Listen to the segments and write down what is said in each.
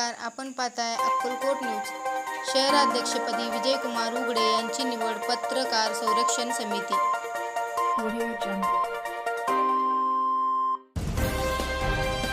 नमस्कार. आपण पाहताय अक्कलकोट न्यूज. शहराध्यक्षपदी विजयकुमार उघडे यांची निवड पत्रकार संरक्षण समिती.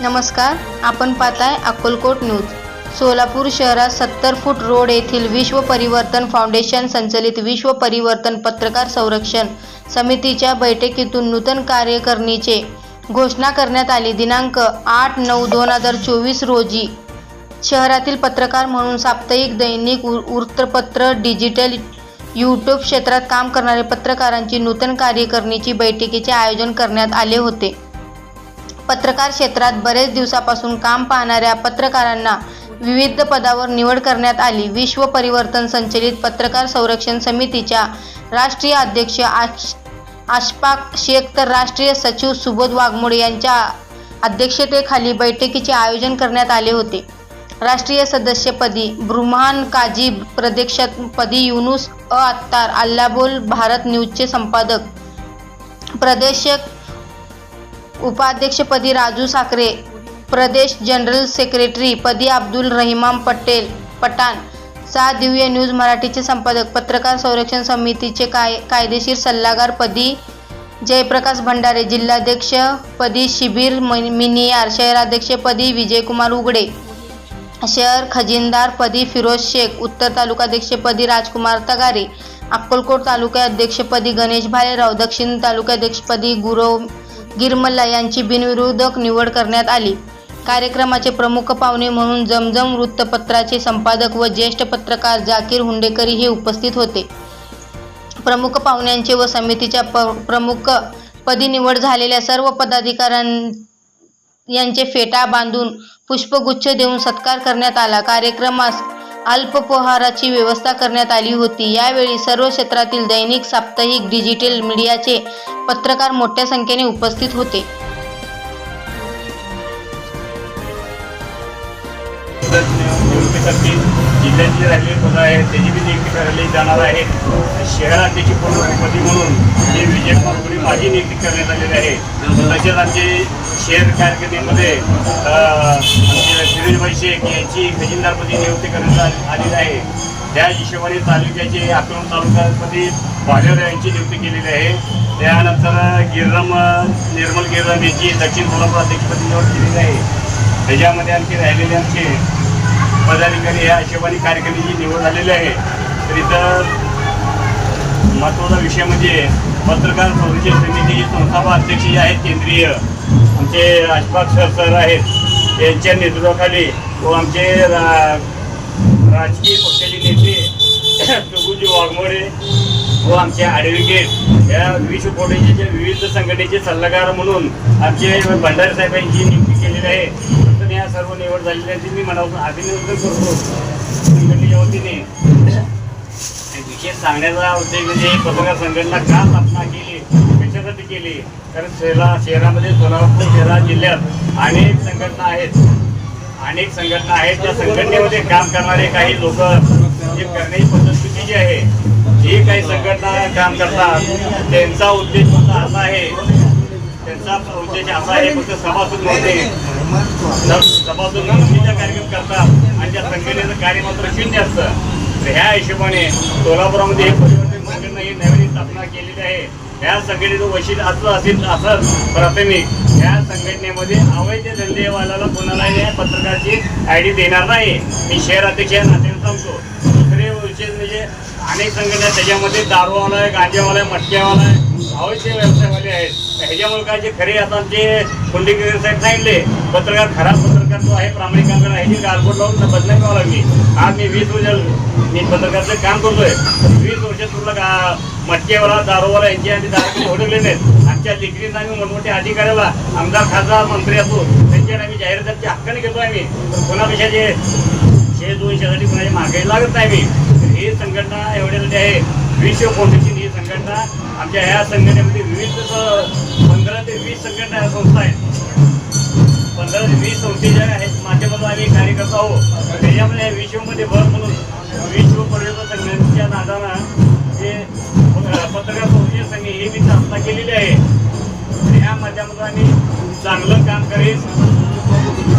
नमस्कार. आपण पाहताय अक्कलकोट न्यूज. सोलापूर शहरात सत्तर फूट रोड येथील विश्व परिवर्तन फाउंडेशन संचलित विश्व परिवर्तन पत्रकार संरक्षण समितीच्या बैठकीतून नूतन कार्यकारिणीचे घोषणा करण्यात आली. दिनांक आठ नऊ दोन हजार चोवीस रोजी शहरातील पत्रकार म्हणून साप्ताहिक दैनिक वृत्तपत्र डिजिटल यूट्यूब क्षेत्रात काम करणारे पत्रकारांची नूतन कार्यकारिणीची बैठकीचे आयोजन करण्यात आले होते. पत्रकार क्षेत्रात बरेच दिवसापासून काम पाहणाऱ्या पत्रकारांना विविध पदावर निवड करण्यात आली. विश्व परिवर्तन संचलित पत्रकार संरक्षण समितीच्या राष्ट्रीय अध्यक्ष आश आशपाक शेख तर राष्ट्रीय सचिव सुबोध वाघमोडे यांच्या अध्यक्षतेखाली बैठकीचे आयोजन करण्यात आले होते. राष्ट्रीय सदस्यपदी ब्रुमान काजी प्रदेशपदी युनुस अ अत्तार अल्लाबोल भारत न्यूजचे संपादक. प्रदेश उपाध्यक्षपदी राजू साखरे प्रदेश जनरल सेक्रेटरी पदी अब्दुल रहिमान पटेल पठाण. सा दिव्य न्यूज मराठीचे संपादक पत्रकार संरक्षण समितीचे काय कायदेशीर सल्लागार पदी जयप्रकाश भंडारे जिल्हाध्यक्ष पदी शिबीर मिनियार शहराध्यक्षपदी विजयकुमार उघडे शहर खजिनदार पदी फिरोज शेख उत्तर तालुकाध्यक्षपदी राजकुमार तगारे अक्कलकोट तालुकाध्यक्षपदी गणेश भालेराव दक्षिण तालुकाध्यक्षपदी गुरव गिरमल्ला यांची बिनविरोधक निवड करण्यात आली. कार्यक्रमाचे प्रमुख पाहुणे म्हणून जमजम वृत्तपत्राचे संपादक व ज्येष्ठ पत्रकार जाकीर हुंडेकरी हे उपस्थित होते. प्रमुख पाहुण्यांचे व समितीच्या प प्रमुख पदी निवड झालेल्या सर्व पदाधिकाऱ्यां यांचे फेटा बांधून पुष्पगुच्छ देऊन सत्कार करण्यात आला. कार्यक्रमास अल्पपहाराची व्यवस्था करण्यात आली होती. यावेळी सर्व क्षेत्रातील दैनिक साप्ताहिक डिजिटल मीडियाचे पत्रकार मोठ्या संख्येने उपस्थित होते. निवडणुकीसाठी जिल्ह्यातली राहिलेली पदं आहेत त्याची बी नियुक्ती करायला जाणार आहे. शहराध्यक्ष पदी म्हणून जे विजय कुमारपुरी माझी नियुक्ती करण्यात आलेली आहे तसेच आमचे शहर कारकिर्दीमध्ये अं, आमचे शेख यांची खजिनदारपदी नियुक्ती करण्यात आलेली आहे. त्या हिशोबाने तालुक्याचे अकलूण तालुक्यामध्ये भालेर यांची नियुक्ती केलेली आहे. त्यानंतर गिरराम निर्मल गिरराम यांची दक्षिण सोलापूर अध्यक्षपदी निवड केलेली आहे. त्याच्यामध्ये आणखी राहिलेले आमचे पदाधिकारी या हिशोबाने कार्यकारिणीची निवड झालेली आहे तर इथं महत्त्वाचा विषय म्हणजे पत्रकार संरक्षण समितीचे संस्थापक अध्यक्ष जे आहेत केंद्रीय आमचे अशफाक सर सर आहेत यांच्या नेतृत्वाखाली व आमचे रा राजकीय पक्षाचे नेते प्रभूजी वाघमोडे व आमचे ॲडव्होकेट या विश्व फाउंडेशनच्या विविध संघटनेचे सल्लागार म्हणून आमचे भंडारी साहेब यांची नियुक्ती केलेली आहे. या सर्व निवड झालेली आहे मी मनापासून अभिनंदन करतो. संघटनेच्या वतीने. विशेष सांगण्याचा उद्देश म्हणजे पत्रकार संघटना का स्थापना केली? कशासाठी केली? कारण शहरा शहरामध्ये सोलापूर शहरा जिल्ह्यात अनेक संघटना आहेत. अनेक संघटना आहेत. त्या संघटनेमध्ये काम करणारे काही लोक जे करण्याची पद्धत चुकीची आहे. जे काही संघटना काम करतात त्यांचा उद्देश फक्त असा आहे. त्यांचा उद्देश असा आहे फक्त सभासद होते सभासद नोंदणीचा कार्यक्रम करतात आणि त्या संघटनेचं कार्य मात्र शून्य असतं तर ह्या हिशोबाने सोलापुरामध्ये हे परिवर्तन संघटना ही नवीन स्थापना केलेली आहे ह्या संघटनेचं वैशिष्ट्य असं असेल असं प्राथमिक ह्या संघटनेमध्ये अवैध धंदेवाल्याला कोणालाही या पत्रकाराची आय डी देणार नाही मी शहर अध्यक्ष या नात्याने सांगतो दुसरे विशेष म्हणजे अनेक संघटना त्याच्यामध्ये दारूवाला आहे गांजावाला आहे मटक्यावाला आहे अवश्य व्यवसायवाले आहेत ह्याच्यामुळे काय जे खरे आता जे कोंडेकर साहेब सांगितले पत्रकार खराब पत्रकार जो आहे प्रामाणिक काम करणार ह्याची गालबोट लावून बदनामी व्हावं लागली. आज मी वीस वर्ष मी पत्रकारचं काम करतोय. वीस वर्ष तुला गा मटकेवाला दारोवाला यांची आम्ही दारू ओढवले नाहीत आमच्या डिग्रीत आम्ही मोठमोठ्या अधिकाऱ्याला आमदार खासदार मंत्री असो त्यांच्यावर आम्ही जाहिरातीच्या हक्काने घेतो आम्ही. कोणापेक्षा जे शे दोनशेसाठी कोणाची मागायला लागत नाही मी ही संघटना एवढ्यासाठी आहे. विश्व फाउंडेशन ही संघटना आमच्या ह्या संघटनेमध्ये विविध पंधरा ते वीस संघटना ह्या संस्था आहेत. पंधरा ते वीस संस्थेच्या आहेत माध्यमातून आम्ही कार्यकर्ता आहोत. त्याच्यामध्ये विश्वमध्ये भर म्हणून विश्व पर्यटन संघटनेच्या नादानं जे पत्रकार संस्थेचे संघ ही मी स्थापना केलेली आहे. तर ह्या माध्यमातून आम्ही चांगलं काम करेन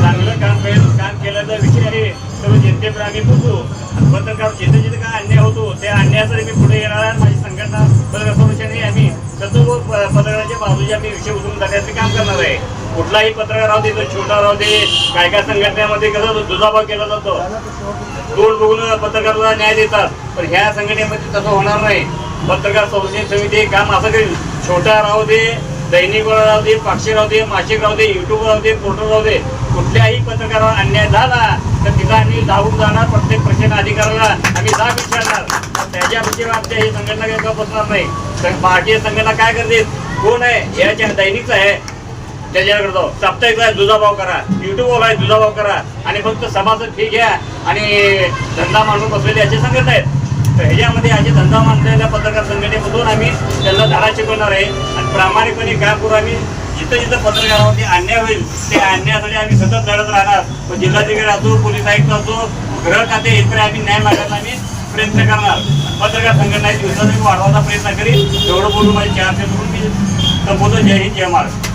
चांगलं काम करेल काम केल्याचा विषय आहे. सर्व जनतेपर्यंत आम्ही पोहोचू पत्रकार जिथे जिथे काय अन्याय होतो त्या अन्यायासाठी मी पुढे येणार आहे माझी संघटना पत्रकार संरक्षण आम्ही सर्व पत्रकाराच्या बाजूचे आम्ही विषय उचलून टाकायचं काम करणार आहे. कुठलाही पत्रकार राहू दे तो छोटा राहू दे काय काय संघटनेमध्ये कसं दुजाभाव केला जातो. दोन बघून पत्रकाराला न्याय देतात पण ह्या संघटनेमध्ये तसं होणार नाही. पत्रकार संरक्षण समिती हे काम असं करेल छोटा राहू दे दैनिक राहू दे पाक्षिक राहू दे मासिक राहू दे युट्यूब राहू दे पोर्टल राहू दे कुठल्याही पत्रकारावर अन्याय झाला तर तिथं आम्ही धावून जाणार प्रत्येक प्रश्न अधिकाऱ्याला आम्ही जाग विचारणार. त्याच्या विषयी आमच्या ही संघटना काही बसणार नाही. तर भारतीय संघटना काय करते कोण आहे? याच्या दैनिकच आहे. त्याच्याकडे जाऊ. साप्ताहिक आहे दुधाभाव करा. युट्यूबवर आहे दुधाभाव करा. आणि फक्त समाजात फी घ्या. आणि धंदा मांडून बसलेले असे संघटना आहेत. तर ह्याच्यामध्ये असे धंदा मांडलेल्या पत्रकार संघटनेमधून आम्ही त्यांना धडा शिकवणार आहे. आणि प्रामाणिकपणे काय करू आम्ही जिथं जिथं पत्रकारावरती अन्याय होईल ते अन्यायासाठी आम्ही सतत लढत राहणार. मग जिल्हाधिकारी असो पोलीस आयुक्त असो गृह खाते इकडे आम्ही न्याय मागायला आम्ही प्रयत्न करणार. पत्रकार संघटना दिवसाने वाढवायचा प्रयत्न करीन एवढं बोलून माझे चार ते बोलून मी संपवतो जय हिंद जय महाराष्ट्र.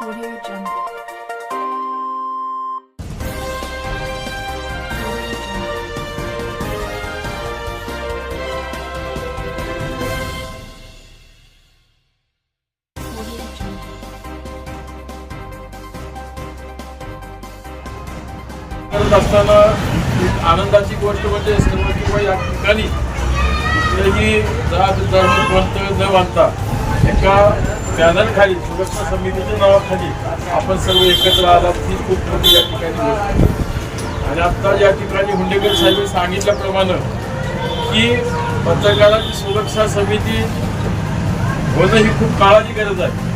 Audio Jungle. करत असताना आनंदाची गोष्ट म्हणजे सर्व किंवा या ठिकाणी कुठलेही जात धर्म पंथ न बांधता एका बॅनरखाली सुरक्षा समितीच्या नावाखाली आपण सर्व एकत्र आलात ही खूप मोठी या ठिकाणी गोष्ट आणि आत्ता या ठिकाणी हुंडेकर साहेब सांगितल्याप्रमाणे की पत्रकारांची सुरक्षा समिती होणं ही खूप काळाची गरज आहे.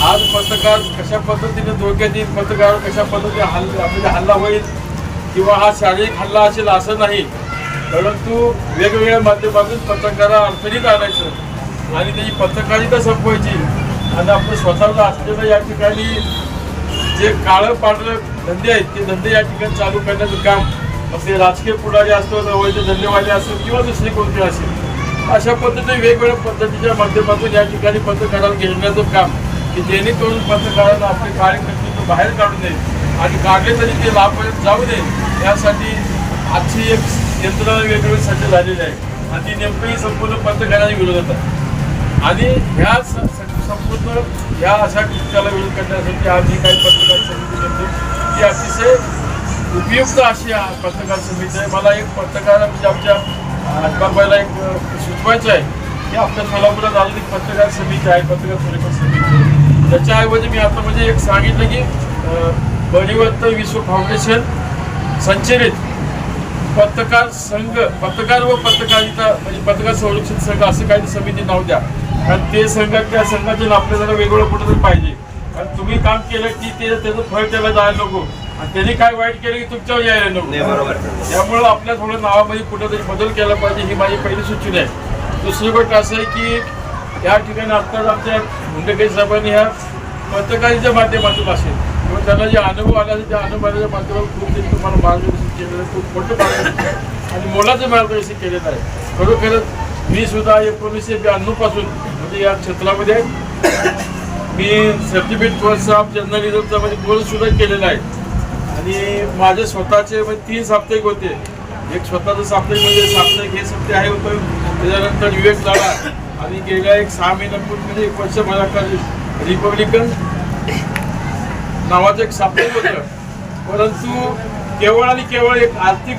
आज पत्रकार कशा पद्धतीने धोक्यात येईल पत्रकार कशा पद्धतीने हल्ला म्हणजे हल्ला होईल किंवा हा शारीरिक हल्ला असेल असं नाही परंतु वेगवेगळ्या माध्यमातून पत्रकारा अडचणीत आणायचं आणि त्याची पत्रकारिता संपवायची. आणि आपलं स्वतःला असलेलं या ठिकाणी जे काळं पांढरं धंदे आहेत ते धंदे या ठिकाणी चालू करण्याचं काम असे राजकीय पुढारी असतो जवळचे धंदेवाले असतील किंवा दुसरी कोणती असेल अशा पद्धतीने वेगवेगळ्या पद्धतीच्या माध्यमातून या ठिकाणी पत्रकारांना घेण्याचं काम की जेणेकरून पत्रकारांना आपले कार्यकर्तृत्व बाहेर काढू नये आणि काढले तरी ते लाभपर्यंत जाऊ नये यासाठी आजची एक यंत्रणा वेगवेगळी सज्ज झालेली आहे. आणि ती नेमकी संपूर्ण पत्रकारांच्या विरोधात आहे. आणि ह्या स- संपूर्ण ह्या अशा कृत्याला विरोध करण्यासाठी आज जी काही पत्रकार समिती बनते ती अतिशय उपयुक्त अशी पत्रकार समिती आहे. मला एक पत्रकार म्हणजे आमच्या अजबाबाईला एक सुचवायचं आहे. की आपल्या सोलापुरात आलेली पत्रकार समिती आहे पत्रकार समिती. त्याच्याऐवजी मी आता म्हणजे एक सांगितलं की अ, बळीवंत विश्व फाउंडेशन संचलित पत्रकार संघ पत्रकार व पत्रकारिता म्हणजे पत्रकार संरक्षण संघ असं काही समिती नाव द्या. कारण ते संघ त्या संघातून आपल्याला जरा वेगळं कुठं पाहिजे. कारण तुम्ही काम केलं की ते त्याचं फळ त्याला जायला नको. आणि त्यांनी काय वाईट केलं की तुमच्यावर यायला नको. त्यामुळं आपल्या थोडं नावामध्ये कुठेतरी बदल केला पाहिजे ही माझी पहिली सूचना आहे. दुसरी गोष्ट असं आहे की या ठिकाणी आत्ताच आमच्या मुंडेकर साहेबांनी ह्या पत्रकारीच्या माध्यमातून असेल. किंवा त्यांना जे अनुभव आला असेल त्या अनुभवाच्या माध्यमातून खूप त्यांनी तुम्हाला मार्गदर्शन केलेलं आहे खूप मोठं मार्गदर्शन. आणि मोलाचं मार्गदर्शन केलेलं आहे. खरोखरच मी सुद्धा एकोणीसशे ब्याण्णवपासून म्हणजे या क्षेत्रामध्ये मी सर्टिफिकेट कोर्स ऑफ जर्नलिझमचा म्हणजे कोर्स सुद्धा केलेला आहे. आणि माझे स्वतःचे म्हणजे तीन साप्ताहिक होते. एक स्वतःचं साप्ताहिक म्हणजे साप्ताहिक हे सत्य आहे होतं त्याच्यानंतर विवेक लाडा आणि गेल्या एक सहा महिन्यापूर्वी एक वर्ष माझ्याकडे रिपब्लिकन नावाचं एक साप्ताहिक होतं. परंतु केवळ आणि केवळ एक आर्थिक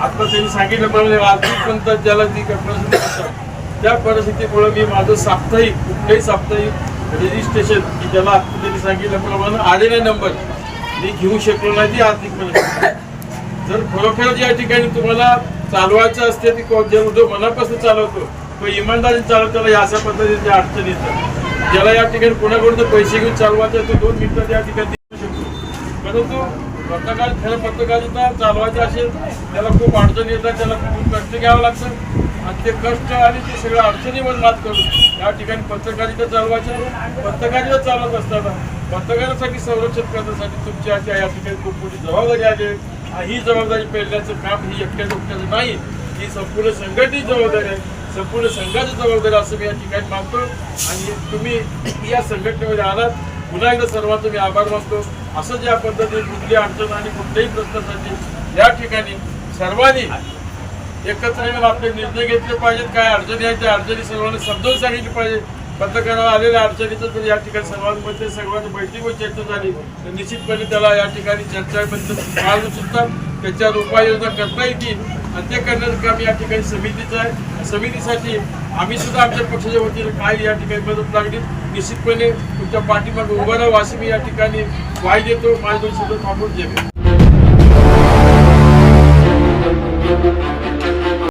आता त्यांनी सांगितल्याप्रमाणे आर्थिक म्हणतात ज्याला ती परिस्थिती असतात त्या परिस्थितीमुळे मी माझं साप्ताहिक कुठलंही साप्ताहिक रजिस्ट्रेशन की ज्याला आत्ता त्यांनी सांगितल्याप्रमाणे आलेला नंबर. मी घेऊ शकलो नाही ती आर्थिक परिस्थिती. जर खरोखर या ठिकाणी तुम्हाला चालवायचं असते ती को- जे मनापासून चालवतो तो इमानदारी चालवतो त्याला या अशा पद्धतीच्या अडचणी येतात. ज्याला या ठिकाणी कोणाकडून पैसे घेऊन चालवायचे तो दोन मिनिटं या ठिकाणी देऊ शकतो. परंतु पत्रकार खरं पत्रकारिता चालवायचं असेल त्याला खूप अडचणी येतात त्याला खूप कष्ट घ्यावं लागतं. आणि ते कष्ट आणि ते सगळ्या अडचणीवर मात करून या ठिकाणी पत्रकारिता चालवायचं पत्रकारिता चालवत असताना पत्रकारासाठी संरक्षण करण्यासाठी तुमच्या या ठिकाणी खूप मोठी जबाबदारी आली आहे. ही जबाबदारी पेरण्याचं काम ही एकट्या डोक्याचं नाही. ही संपूर्ण संघटित जबाबदारी आहे. संपूर्ण संघाची जबाबदारी असं मी या ठिकाणी मानतो आणि तुम्ही या संघटनेमध्ये आलात. पुन्हा एकदा सर्वांचं मी आभार मानतो. असं ज्या पद्धतीने कुठली अडचण आणि कुठल्याही प्रश्नासाठी या ठिकाणी सर्वांनी एकत्र येऊन आपले निर्णय घेतले पाहिजेत. काय अडचणी आहेत त्या अडचणी सर्वांनी समजावून सांगितली पाहिजे. पत्रकारावर आलेल्या अडचणीचं तर या ठिकाणी सर्वांमध्ये सर्वांची बैठकीवर चर्चा झाली. तर निश्चितपणे त्याला या ठिकाणी चर्चाबद्दल सुद्धा सुचतात त्याच्यावर उपाययोजना करता येतील. आणि ते करण्याचं काम या ठिकाणी समितीचं आहे. समितीसाठी आम्ही सुद्धा आमच्या पक्षाच्या वतीने काय या ठिकाणी मदत लागली निश्चितपणे तुमच्या पाठीमागे उभं राहावं अशी मी या ठिकाणी वाय देतो माझ्या दोन शब्द थांबून देवे